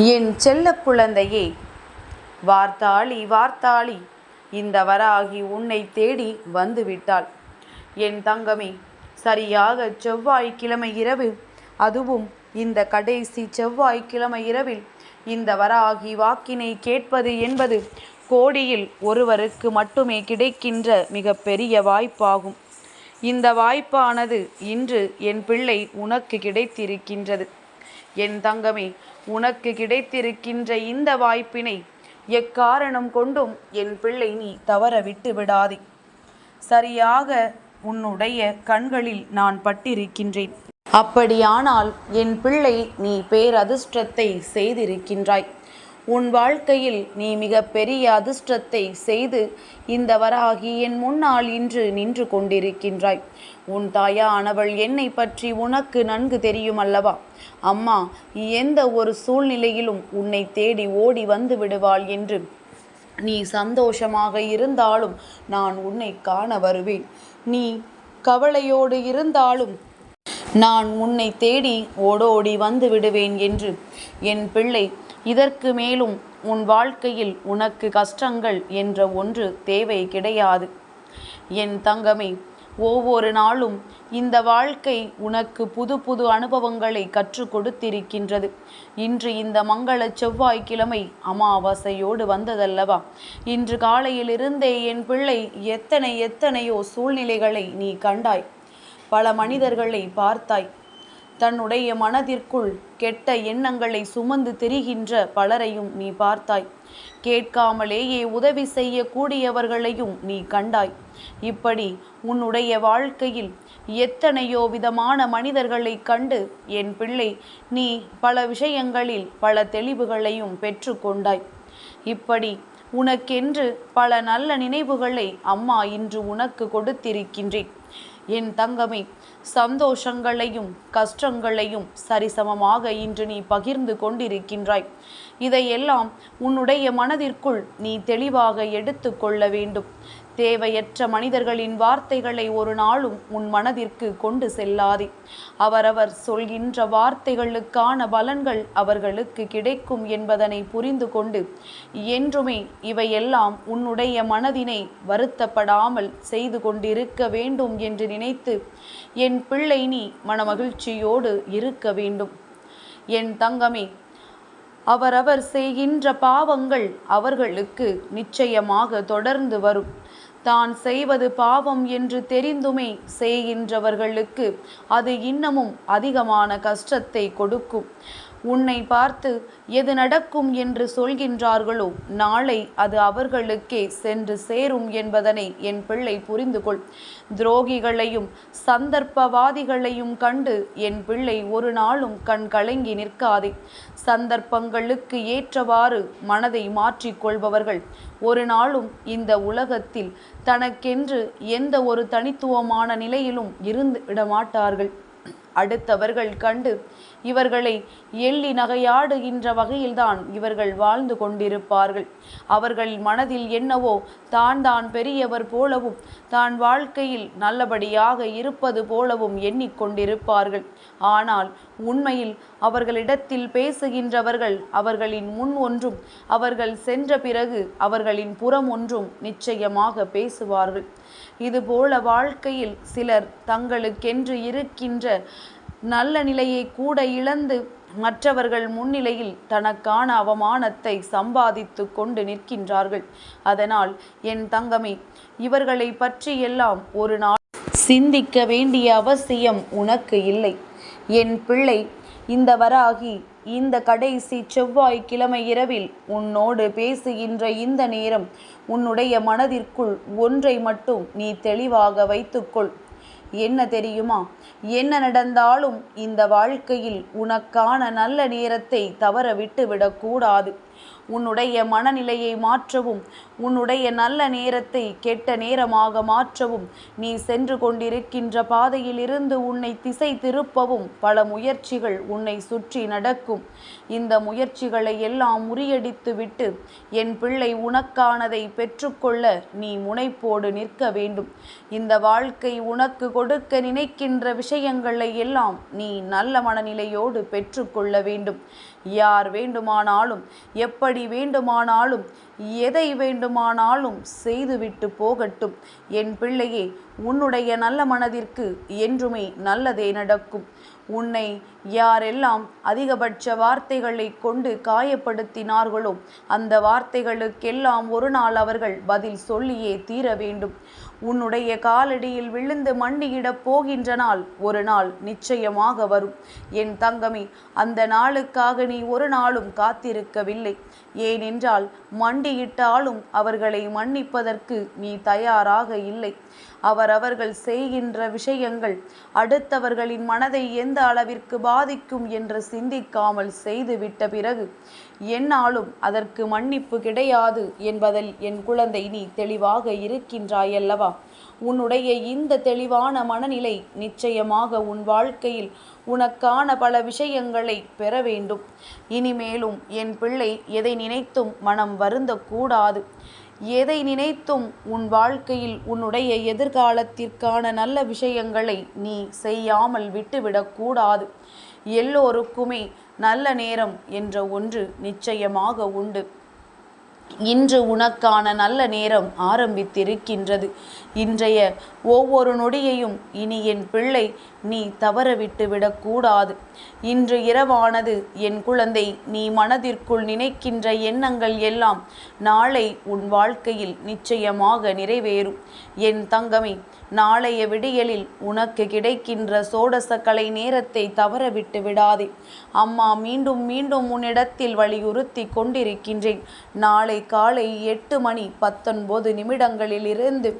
என் செல்ல குழந்தையே வார்த்தாளி வார்த்தாளி இந்த வராகி உன்னை தேடி வந்துவிட்டாள். என் தங்கமே சரியாக செவ்வாய்க்கிழமை இரவு அதுவும் இந்த கடைசி செவ்வாய்க்கிழமை இரவில் இந்த வராகி வாக்கினை கேட்பது என்பது கோடியில் ஒருவருக்கு மட்டுமே கிடைக்கின்ற மிகப்பெரிய வாய்ப்பாகும். இந்த வாய்ப்பானது இன்று என் பிள்ளை உனக்கு கிடைத்திருக்கின்றது. என் தங்கமே உனக்கு கிடைத்திருக்கின்ற இந்த வாய்ப்பினை எக்காரணம் கொண்டும் என் பிள்ளை நீ தவற விட்டு விடாதே. சரியாக உன்னுடைய கண்களில் நான் பட்டிருக்கின்றேன். அப்படியானால் என் பிள்ளை நீ பேரதிர்ஷ்டத்தை செய்திருக்கின்றாய். உன் வாழ்க்கையில் நீ மிக பெரிய அதிர்ஷ்டத்தை செய்து இந்த வராகி என் முன்னால் இன்று நின்று கொண்டிருக்கின்றாய். உன் தாயானவள் என்னை பற்றி உனக்கு நன்கு தெரியும் அல்லவா? அம்மா எந்த ஒரு சூழ்நிலையிலும் உன்னை தேடி ஓடி வந்து விடுவாள் என்று. நீ சந்தோஷமாக இருந்தாலும் நான் உன்னை காண வருவேன். நீ கவலையோடு இருந்தாலும் நான் உன்னை தேடி ஓடோடி வந்து விடுவேன் என்று. என் பிள்ளை இதற்கு மேலும் உன் வாழ்க்கையில் உனக்கு கஷ்டங்கள் என்ற ஒன்று தேவை கிடையாது. என் தங்கமே ஒவ்வொரு நாளும் இந்த வாழ்க்கை உனக்கு புது புது அனுபவங்களை கற்றுக் கொடுத்திருக்கின்றது. இன்று இந்த மங்கள செவ்வாய்க்கிழமை அமாவாசையோடு வந்ததல்லவா? இன்று காலையிலிருந்தே என் பிள்ளை எத்தனை எத்தனையோ சூழ்நிலைகளை நீ கண்டாய். பல மனிதர்களை பார்த்தாய். தன்னுடைய மனதிற்குள் கெட்ட எண்ணங்களை சுமந்து திரிகின்ற பலரையும் நீ பார்த்தாய். கேட்காமலேயே உதவி செய்யக்கூடியவர்களையும் நீ கண்டாய். இப்படி உன்னுடைய வாழ்க்கையில் எத்தனையோ விதமான மனிதர்களை கண்டு என் பிள்ளை நீ பல விஷயங்களில் பல தெளிவுகளையும் பெற்றுக்கொண்டாய் இப்படி உனக்கென்று பல நல்ல நினைவுகளை அம்மா இன்று உனக்கு கொடுத்திருக்கின்றேன். என் தங்கமே சந்தோஷங்களையும் கஷ்டங்களையும் சரிசமமாக இன்று நீ பகிர்ந்து கொண்டிருக்கின்றாய். இதையெல்லாம் உன்னுடைய மனதிற்குள் நீ தெளிவாக எடுத்து கொள்ள வேண்டும். தேவையற்ற மனிதர்களின் வார்த்தைகளை ஒரு நாளும் உன் மனதிற்கு கொண்டு செல்லாதே. அவரவர் சொல்கின்ற வார்த்தைகளுக்கான பலன்கள் அவர்களுக்கு கிடைக்கும் என்பதனை புரிந்து கொண்டு என்றுமே இவையெல்லாம் உன்னுடைய மனதினை வருத்தப்படாமல் செய்து கொண்டிருக்க வேண்டும் என்று நினைத்து என் பிள்ளை நீ மனமகிழ்ச்சியோடு இருக்க வேண்டும். என் தங்கமே அவரவர் செய்கின்ற பாவங்கள் அவர்களுக்கு நிச்சயமாக தொடர்ந்து வரும். தான் செய்வது பாவம் என்று தெரிந்துமே செய்கின்றவர்களுக்கு அது இன்னமும் அதிகமான கஷ்டத்தை கொடுக்கும். உன்னை பார்த்து எது நடக்கும் என்று சொல்கின்றார்களோ நாளை அது அவர்களுக்கே சென்று சேரும் என்பதனை என் பிள்ளை புரிந்து கொள் துரோகிகளையும் சந்தர்ப்பவாதிகளையும் கண்டு என் பிள்ளை ஒரு நாளும் கண் கலங்கி நிற்காதே. சந்தர்ப்பங்களுக்கு ஏற்றவாறு மனதை மாற்றிக்கொள்பவர்கள் ஒரு நாளும் இந்த உலகத்தில் தனக்கென்று எந்த ஒரு தனித்துவமான நிலையிலும் இருந்து விடமாட்டார்கள். அடுத்தவர்கள் கண்டு இவர்களை எள்ளி நகையாடுகின்ற வகையில்தான் இவர்கள் வாழ்ந்து கொண்டிருப்பார்கள். அவர்கள் மனதில் என்னவோ தான் தான் பெரியவர் போலவும் தான் வாழ்க்கையில் நல்லபடியாக இருப்பது போலவும் எண்ணிக்கொண்டிருப்பார்கள் ஆனால் உண்மையில் அவர்களிடத்தில் பேசுகின்றவர்கள் அவர்களின் முன் ஒன்றும் அவர்கள் சென்ற பிறகு அவர்களின் புறம் ஒன்றும் நிச்சயமாக பேசுவார்கள். இதுபோல வாழ்க்கையில் சிலர் தங்களுக்கென்று இருக்கின்ற நல்ல நிலையை கூட இழந்து மற்றவர்கள் முன்னிலையில் தனக்கான அவமானத்தை சம்பாதித்து கொண்டு நிற்கின்றார்கள். அதனால் என் தங்கமே இவர்களை பற்றியெல்லாம் ஒரு நாள் சிந்திக்க வேண்டிய அவசியம் உனக்கு இல்லை. என் பிள்ளை இந்த வராகி இந்த கடைசி செவ்வாய் கிழமை இரவில் உன்னோடு பேசுகின்ற இந்த நேரம் உன்னுடைய மனதிற்குள் ஒன்றை மட்டும் நீ தெளிவாக வைத்துக்கொள். என்ன தெரியுமா? என்ன நடந்தாலும் இந்த வாழ்க்கையில் உனக்கான நல்ல நேரத்தை தவற விட்டு விடக்கூடாது உன்னுடைய மனநிலையை மாற்றவும் உன்னுடைய நல்ல நேரத்தை கெட்ட நேரமாக மாற்றவும் நீ சென்று கொண்டிருக்கின்ற பாதையில் இருந்து உன்னை திசை திருப்பவும் பல முயற்சிகள் உன்னை சுற்றி நடக்கும். இந்த முயற்சிகளை எல்லாம் முறியடித்து விட்டு என் பிள்ளை உனக்கானதை பெற்றுக்கொள்ள நீ முனைப்போடு நிற்க வேண்டும். இந்த வாழ்க்கை உனக்கு கொடுக்க நினைக்கின்ற விஷயங்களை எல்லாம் நீ நல்ல மனநிலையோடு பெற்றுக்கொள்ள வேண்டும். யார் வேண்டுமானாலும் எப்படி வேண்டுமானாலும் எதை வேண்டுமானாலும் செய்துவிட்டு போகட்டும். என் பிள்ளையே உன்னுடைய நல்ல மனதிற்கு என்றுமே நல்லதே நடக்கும். உன்னை யாரெல்லாம் அதிகபட்ச வார்த்தைகளை கொண்டு காயப்படுத்தினார்களோ அந்த வார்த்தைகளுக்கெல்லாம் ஒரு நாள் அவர்கள் பதில் சொல்லியே தீர வேண்டும். உன்னுடைய காலடியில் விழுந்து மண்டியிடப் போகின்ற நாள் ஒரு நாள் நிச்சயமாக வரும். என் தங்கமே அந்த நாளுக்காக நீ ஒரு நாளும் காத்திருக்கவில்லை. ஏனென்றால் மண்டியிட்டாலும் அவர்களை மன்னிப்பதற்கு நீ தயாராக இல்லை. அவரவர்கள் செய்கின்ற விஷயங்கள் அடுத்தவர்களின் மனதை எந்த அளவிற்கு பாதிக்கும் என்று சிந்திக்காமல் செய்துவிட்ட பிறகு என்னாலும் அதற்கு மன்னிப்பு கிடையாது என்பதில் என் குழந்தை நீ தெளிவாக இருக்கின்றாயல்லவா? உன்னுடைய இந்த தெளிவான மனநிலை நிச்சயமாக உன் வாழ்க்கையில் உனக்கான பல விஷயங்களை பெற வேண்டும். இனிமேலும் என் பிள்ளை எதை நினைத்தும் மனம் வருந்தக்கூடாது. எதை நினைத்தும் உன் வாழ்க்கையில் உன்னுடைய எதிர்காலத்திற்கான நல்ல விஷயங்களை நீ செய்யாமல் விட்டுவிடக்கூடாது. எல்லோருக்குமே நல்ல நேரம் என்ற ஒன்று நிச்சயமாக உண்டு. இன்று உனக்கான நல்ல நேரம் ஆரம்பித்திருக்கின்றது. இன்றைய ஒவ்வொரு நொடியையும் இனி என் பிள்ளை நீ தவறவிட்டு விடக்கூடாது. இன்று இரவானது என் குழந்தை நீ மனதிற்குள் நினைக்கின்ற எண்ணங்கள் எல்லாம் நாளை உன் வாழ்க்கையில் நிச்சயமாக நிறைவேறும். என் தங்கமே நாளைய விடியலில் உனக்கு கிடைக்கின்ற சோடசக்கலை நேரத்தை தவறவிட்டு விடாதே. அம்மா மீண்டும் மீண்டும் உன்னிடத்தில் வலியுறுத்தி கொண்டிருக்கின்றேன். நாளை காலை எட்டு மணி பத்தொன்பது நிமிடங்களில் இருந்து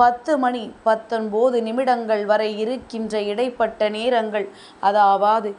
பத்து மணி பத்தொன்பது நிமிடங்கள் வரை இருக்கின்ற இடைப்பட்ட நேரங்கள் அதாவது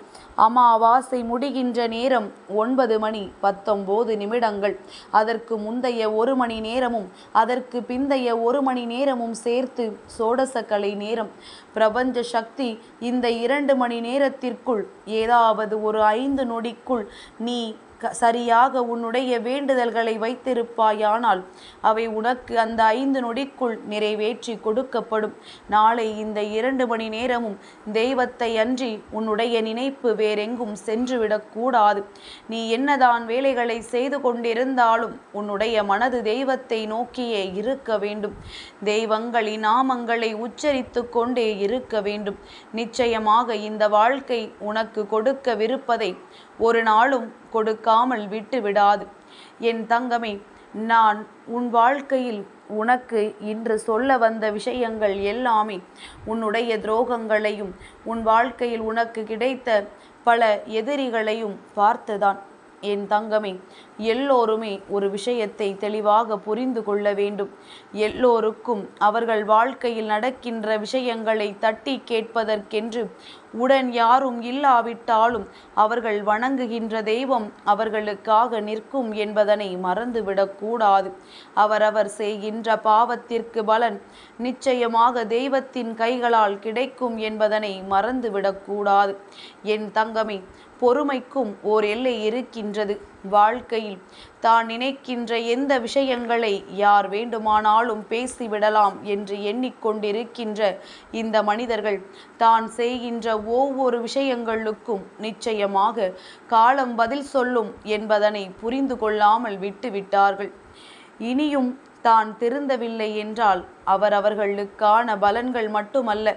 அமாவாசை முடிகின்ற நேரம் ஒன்பது மணி பத்தொம்போது நிமிடங்கள். அதற்கு முந்தைய ஒரு மணி நேரமும் அதற்கு பிந்தைய ஒரு மணி நேரமும் சேர்த்து சோடசக்கலை நேரம். பிரபஞ்ச சக்தி இந்த இரண்டு மணி நேரத்திற்குள் ஏதாவது ஒரு ஐந்து நொடிக்குள் நீ சரியாக உன்னுடைய வேண்டுதல்களை வைத்திருப்பாயானால் அவை உனக்கு அந்த ஐந்து நொடிக்குள் நிறைவேற்றி கொடுக்கப்படும். நாளை இந்த இரண்டு மணி நேரமும் தெய்வத்தை அன்றி உன்னுடைய நினைப்பு வேறெங்கும் சென்றுவிடக்கூடாது நீ என்னதான் வேலைகளை செய்து கொண்டிருந்தாலும் உன்னுடைய மனது தெய்வத்தை நோக்கியே இருக்க வேண்டும். தெய்வங்களின் நாமங்களை உச்சரித்து கொண்டே இருக்க வேண்டும். நிச்சயமாக இந்த வாழ்க்கை உனக்கு கொடுக்கவிருப்பதை ஒரு நாளும் கொடுக்காமல் விட்டு விடாது என் தங்கமே நான் உன் வாழ்க்கையில் உனக்கு இன்று சொல்ல வந்த விஷயங்கள் எல்லாமே உன்னுடைய துரோகங்களையும் உன் வாழ்க்கையில் உனக்கு கிடைத்த பல எதிரிகளையும் பார்த்துதான். என் தங்கமே எல்லோருமே ஒரு விஷயத்தை தெளிவாக புரிந்து கொள்ள வேண்டும். எல்லோருக்கும் அவர்கள் வாழ்க்கையில் நடக்கின்ற விஷயங்களை தட்டி கேட்பதற்கென்று உடன் யாரும் இல்லாவிட்டாலும் அவர்கள் வணங்குகின்ற தெய்வம் அவர்களுக்காக நிற்கும் என்பதனை மறந்துவிடக்கூடாது அவரவர் செய்கின்ற பாவத்திற்கு பலன் நிச்சயமாக தெய்வத்தின் கைகளால் கிடைக்கும் என்பதனை மறந்துவிடக்கூடாது என் தங்கமே பொறுமைக்கும் ஓர் எல்லை இருக்கின்றது வாழ்க்கையில். தான் நினைக்கின்ற எந்த விஷயங்களை யார் வேண்டுமானாலும் பேசிவிடலாம் என்று எண்ணிக்கொண்டிருக்கின்ற இந்த மனிதர்கள் தான் செய்கின்ற ஒவ்வொரு விஷயங்களுக்கும் நிச்சயமாக காலம் பதில் சொல்லும் என்பதனை புரிந்து கொள்ளாமல் விட்டுவிட்டார்கள். இனியும் தான் திருந்தவில்லை என்றால் அவர் அவர்களுக்கான பலன்கள் மட்டுமல்ல.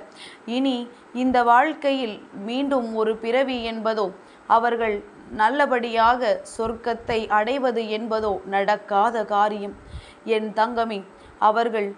இனி இந்த வாழ்க்கையில் மீண்டும் ஒரு பிறவி என்பதோ அவர்கள் நல்லபடியாக சொர்க்கத்தை அடைவது என்பதோ நடக்காத காரியம். என் தங்கமே அவர்கள்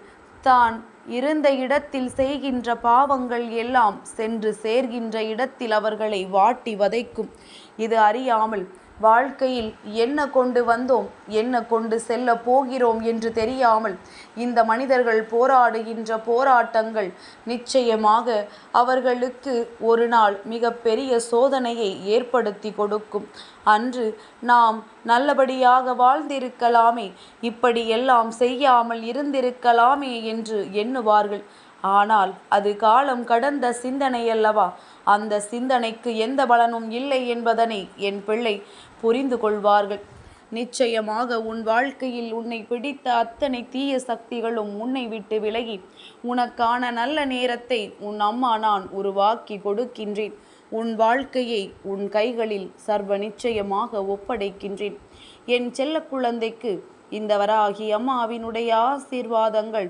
தான் இருந்த இடத்தில் செய்கின்ற பாவங்கள் எல்லாம் சென்று சேர்கின்ற இடத்தில் அவர்களை வாட்டி வதைக்கும். இது அறியாமல் வாழ்க்கையில் என்ன கொண்டு வந்தோம் என்ன கொண்டு செல்ல போகிறோம் என்று தெரியாமல் இந்த மனிதர்கள் போராடுகின்ற போராட்டங்கள் நிச்சயமாக அவர்களுக்கு ஒரு நாள் மிக பெரிய சோதனையை ஏற்படுத்தி கொடுக்கும். அன்று நாம் நல்லபடியாக வாழ்ந்திருக்கலாமே இப்படியெல்லாம் செய்யாமல் இருந்திருக்கலாமே என்று எண்ணுவார்கள். ஆனால் அது காலம் கடந்த சிந்தனை அல்லவா அந்த சிந்தனைக்கு எந்த பலனும் இல்லை என்பதனை என் பிள்ளை புரிந்து கொள்வார்கள். நிச்சயமாக உன் வாழ்க்கையில் உன்னை பிடித்த அத்தனை தீய சக்திகளும் உன்னை விட்டு விலகி உனக்கான நல்ல நேரத்தை உன் அம்மா நான் உருவாக்கி கொடுக்கின்றேன். உன் வாழ்க்கையை உன் கைகளில் சர்வ நிச்சயமாக ஒப்படைக்கின்றேன். என் செல்ல குழந்தைக்கு இந்த வராகி அம்மாவினுடைய ஆசீர்வாதங்கள்